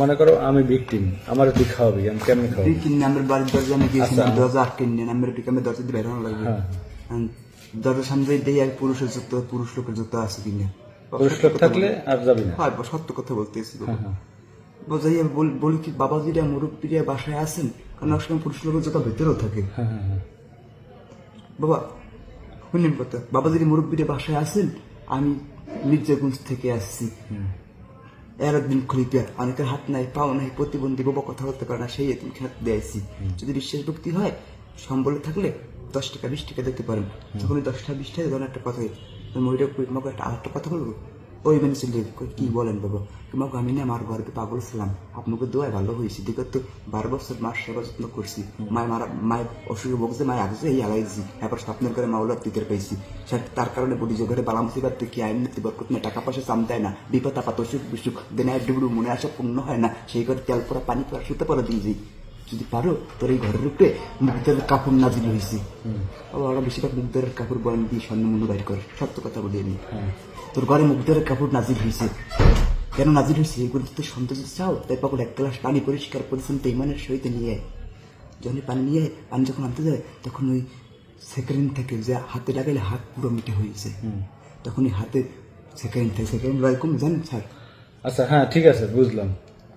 মনে করো আমি ভিকটিম আমার তুই খাওয়াবি আমি কেমনে খাওয়াবি? আমার বাড়ির দরজা আচ্ছা। দরজা আটকে নিয়ে আমার আমি দরজা দিয়ে বেরোনো লাগবে। হ্যাঁ। দরজার সামনে দিয়ে আর পুরুষের যুক্ত পুরুষ লোকের যুক্ত আছে কিনে পুরুষ লোক থাকলে আর যাবি না। হয় সত্য কথা বলতেছি হ্যাঁ, হ্যাঁ। বলি কি বাবাজিরা মুরব্বীরা বাসায় আছেন কারণ অনেক সময় পুরুষ লোকের যত ভেতরেও থাকে। বাবা শুনেন কথা? বাবাজির মুরব্বীরা বাসায় আছেন আমি মির্জাগঞ্জ থেকে আসছি। এর একদিন খুলিতে অনেকের হাত নাই পাও নাই প্রতিবন্ধী বাবা কথা বলতে পারে না সেই এতিম হাত দিয়েছি। যদি বিশ্বাস ভক্তি হয় সম্বলে থাকলে দশ টাকা বিশ টাকা দিতে পারেন। যখন দশটা বিশ টাকা ধরেন একটা কথা মহিলা একটা আরেকটা কথা বলব? ওই মানে কই, কি বলেন বাবা? তোমাকে আমি না আমার ঘরে পাগল ছিলাম। আপনাকে দোয়ায় ভালো হয়েছি। দেখো তো বারো বছর মার সেবা যত্ন করছি। মায়ের মারা মায়ের অসুখে বকছে মায়ের আগে এই হারাইছি এবার স্বপ্নের করে মাওলার টিকের পাইছি। তার কারণে বলি যে ঘরে বালাম সিবার তুই কি আইন নিতে বরকত না টাকা পয়সা চাম দেয় না? বিপদ আপাত অসুখ বিসুখ দিনে ডুবড়ু মনে আসা পূর্ণ হয় না। সেই ঘরে তেল পরা পানি পরা শুতে পরা দিয়ে যাই। যদি পারো তোর এই ঘরের উপরে মুখদের কাপড় নাজিল হয়েছে আবার ওরা বেশিরভাগ মুখদের কাপড় বয়ান দিয়ে স্বর্ণ মনে বাইর করে সত্য কথা বলি আমি তোর ঘরে মুখদের কাপড় নাজিল হয়েছে কেন নাজিল হয়েছে এগুলো তো সন্তোষ চাও তাই পাকড় এক গ্লাস পানি পরিষ্কার পরিচ্ছন্ন ইমানের সহিত নিয়ে আয়। যখন পানি নিয়ে আয়, পানি যখন আনতে যায় তখন ওই সেকেন্ড থেকে যে হাতে লাগাইলে হাত পুরো মিটে হয়েছে তখন ওই হাতে সেকেন্ড থেকে সেকেন্ড এরকম জানেন স্যার? আচ্ছা হ্যাঁ ঠিক আছে বুঝলাম।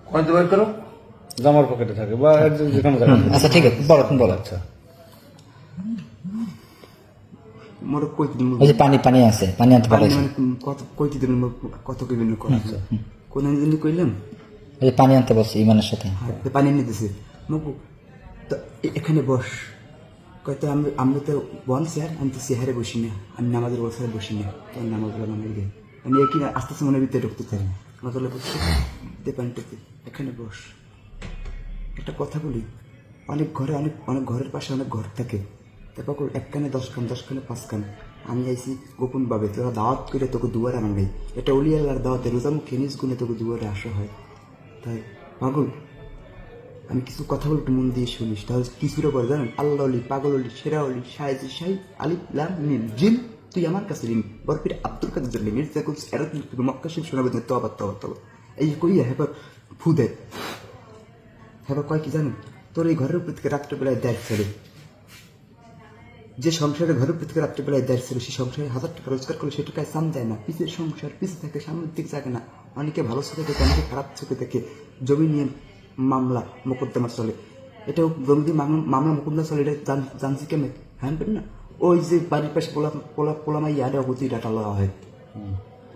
কয়টা বের করো। জামার পকেটে থাকে বা যে- কোনো জায়গায়। আচ্ছা ঠিক আছে। বলো তুমি বলো আচ্ছা। মোর কই দিন ওই যে পানি পানি আছে পানি আনতে মানে কত কই দিন কত কোন দিন কইলাম ওই যে পানি আনতে বলছে ইমানের সাথে। হ্যাঁ, তো পানি এনে দিছে। মগু তো এখানে বস। কয়তো আমরা আমরা তো বন স্যার আমি তো বসি না আমি নামাজের বসায় বসি না। তো নামাজ বলা মানে আমি একই আস্তে আস্তে মনের ভিতরে ঢুকতে চাই আমার বলে বসছি পানিটাতে এখানে বস। একটা কথা বলি, অনেক ঘরে অনেক অনেক ঘরের পাশে অনেক ঘর থাকে। তারপর এক কানে দশ কান, দশ কানে পাঁচ কান। আমি আইছি গোপন ভাবে তোরা দাওয়াত করে তোকে দুয়ারে আনা এটা অলিয়াল্লার দাওয়াতে রোজামুখ খেনিস গুনে তোকে দুয়ারে আসা হয়। তাই, পাগল, আমি কিছু কথা বলে একটু মন দিয়ে শুনিস। তাহলে কিছুটা করে জানেন? আল্লাহ অলি, পাগল অলি, সেরা অলি সাহেজি শাহি আলিফ, লাম, মিম, জিন। তুই আমার কাছে ঋণ। বরফির আব্দুল কাদের জন্য মির্জা কুলস এরত মক্কা শিব শোনাবে তো আবার তো আবার এই কইয়া হেবার ফু দেয় হেবার কয় কি জানেন তোর এই ঘরের উপর থেকে রাত্রেবেলায় দেয় ছেড়ে। যে সংসারে ঘরের উপর থেকে রাত্রেবেলায় দেয় ছিল সেই সংসারে হাজার টাকা রোজগার করে সে টাকায় সাম দেয় না। পিছের সংসার পিছে থাকে সামনের দিক জাগে না। অনেকে ভালো চোখে দেখে অনেকে খারাপ চোখে দেখে। জমি নিয়ে মামলা মোকদ্দমা চলে। এটাও জমি দিয়ে মামলা মোকদ্দমা চলে এটা জান- জানছি কেমন? হ্যাঁ না। ওই যে বাড়ির পাশে পোলা পোলা পোলামাই ইয়ারে অবধি ডাটা লওয়া হয়।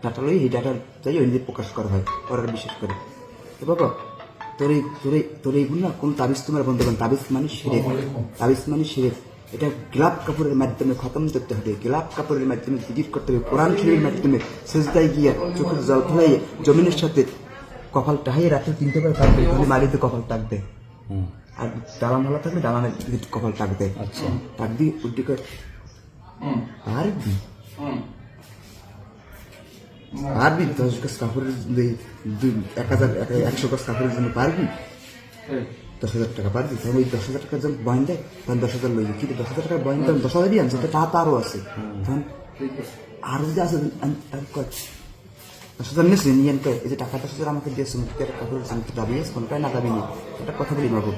ডাটা লই এই ডাটা যাই ওই প্রকাশ করা হয় ওরা বিশেষ করে। তো বাবা তোর এই তোর এই তোর এইগুলো না কোন তাবিজ তোমার বন্ধ করেন? তাবিজ মানে সেরে তাবিজ মানে সেরে এটা গোলাপ কাপড়ের মাধ্যমে খতম করতে হবে। গোলাপ কাপড়ের মাধ্যমে জিকির করতে হবে। কোরআন শরীরের মাধ্যমে সেজদায় গিয়া চোখের জল ফেলাইয়ে জমিনের সাথে কপাল টাহাইয়ে রাতে তিনটে করে থাকবে তাহলে মালিতে কপাল টাকবে আর দালান ভালো থাকলে দালানের কপাল টাকবে আচ্ছা। টাক দিয়ে উদ্দি করে পারবি পারবি? দশ গাছ কাপড়ের এক হাজার একশো গাছ কাপড়ের জন্য পারবি? দশ হাজার টাকা পারবি? তাহলে ওই দশ হাজার টাকা যখন বয়ন দেয় তখন দশ হাজার লইবি। কিন্তু দশ হাজার টাকা বয়ন দেয় দশ হাজারই আনছে তা টাকা তো আরও আছে। তখন আরও যদি আছে আন- আর কয়, দশ হাজার নিয়েছি নিয়ে এই যে টাকা দশ হাজার আমাকে দিয়েছে মুক্তির কাপড় আমি তো দাবি আছে কোনটাই না দাবি নেই একটা কথা বলি মাগো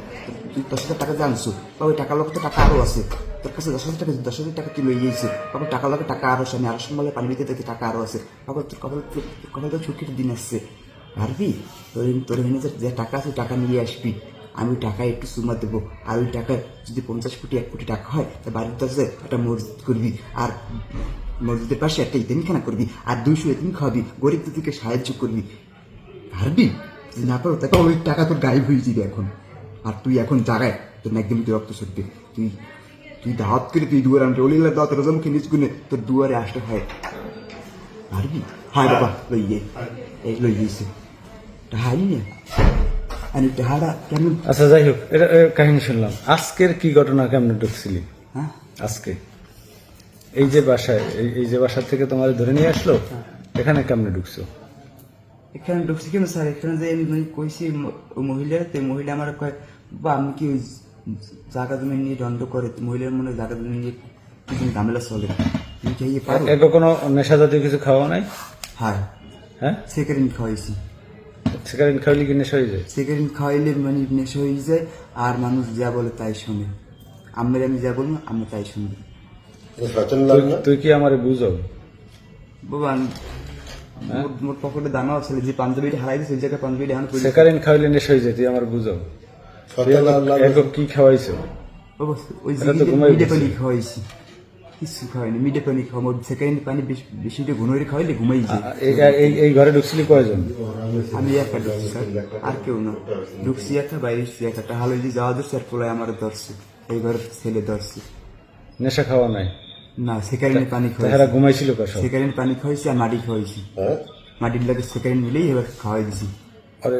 তুই দশ হাজার টাকা জানছো বা ওই টাকার লোক তো টাকা আরও আছে। তোর কাছে দশ হাজার টাকা দশ হাজার টাকা তুই লই গিয়েছে বাবা টাকা লোকে টাকা আরও আছে আমি আরও সম্বলে পানি দিতে দেখি টাকা আরও আছে। বাবা তোর কপাল তোর কপাল তো ছুটির দিন আসছে। পারবি? তোর তোর এখানে যে- টাকা আছে টাকা নিয়ে আসবি। আমি টাকায় একটু সুমা দেবো। আর ওই টাকায় যদি পঞ্চাশ কোটি এক কোটি টাকা হয় তা বাড়ির কাছে একটা মসজিদ করবি। আর মসজিদের পাশে একটা ইতিমখানা করবি আর দুইশো ইতিম খাওয়াবি গরিব দুদিকে সাহায্য করবি। পারবি? যদি না পারো তারপর ওই টাকা তোর গায়েব হয়ে যাবে এখন। আর তুই এখন জাগায় তোর একদম তুই রক্ত সরবে তুই তুই দাওয়াত করে তুই দুয়ারে আনতে ওলিল্লা দাওয়াত রোজামুখে নিজ গুনে তোর দুয়ারে আসতে হয়। পারবি? হায় বাবা লইয়ে এই লই গেছে। হাই না। আমি টাহারা কেমন? আচ্ছা যাই হোক এটা কাহিনী শুনলাম। আজকের কি ঘটনা কেমন ঢুকছিলি? হ্যাঁ? আজকে? এই যে বাসায় এই যে বাসা থেকে তোমার ধরে নিয়ে আসলো? এখানে কেমনে ঢুকছো? এখানে ঢুকছি কেন স্যার? এখানে যে আমি কইছি মহিলা তো মহিলা আমার কয় বা আমি কি জায়গা জমি নিয়ে দণ্ড করে? মহিলার মনে হয় জায়গা জমি নিয়ে কিছু ঝামেলা চলে। তুমি কি পারো? একে কোনো নেশা জাতীয় কিছু খাওয়া নাই? হ্যাঁ। হ্যাঁ? সেকেন্ড খাওয়াইছি। সিগারেট খাইলে কি নেশা হয়ে যায়? সিগারেট খাওয়াইলে মানে নেশা হয়ে যায় আর মানুষ যা বলে তাই শোনে। আমরা আমি যা বলব আমরা তাই শুনব। তুই- তুই কি আমারে বুঝো? বাবা আমি- মোর- মোর পকেটে দানা আছে যে পাঞ্জাবিটা হারাই দিছে জায়গায় পাঞ্জাবিটা এখন পড়ে সিগারেট খাইলে নেশা হয়ে যায় তুই আমার বুঝো। লাগে কি খাওয়াইছো? বাবা ওই। পানি খাওয়াইছি। কিছু খাওয়াইনি মিডে পানি খাওয়া সেকেন্ড পানি বেশি খাওয়াইলে ঘুমাই যায়। এই- ঘরে ঢুকছিলি কয়জন? আমি একা ঢুকছি স্যার। আর কেউ না। ঢুকছি একা বাইরে একা। তাহলে যে যাওয়া ধরছে আর পোলায় আমার ধরছে। এই ঘরের ছেলে ধরছে। নেশা খাওয়া নাই? না সেকারিনে পানি খাওয়াইছি ঘুমাইছিল সেকেন্ড পানি খাওয়াইছি আর মাটি খাওয়াইছি হ্যাঁ? মাটির লাগে সেকারিন মিলেই এবার খাওয়াই দিছি। আরে